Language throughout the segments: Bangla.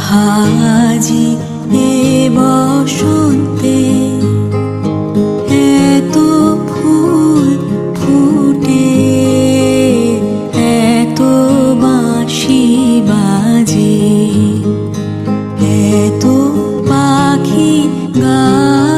আহাজি এ বসন্তে এত ফুল ফুটে এত বাঁশি বাজে এত পাখি গায়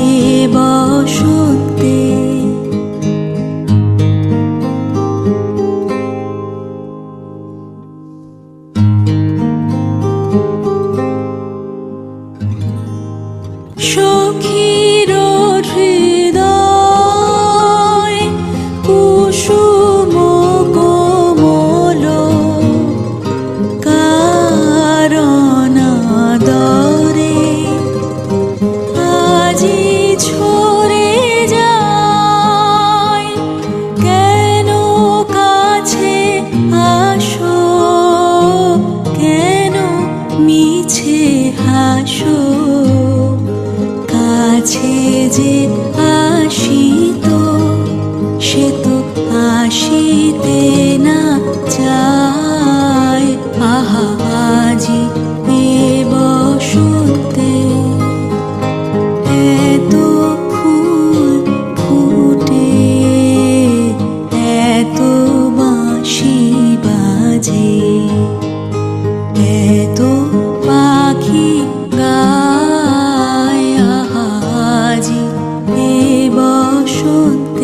এ সখীর কাছে যে আসিত, সে তো আসিতে না চায়। আহা, আজি এ বসন্তে এত ফুল ফুটে, এত বাঁশি বাজে। emotion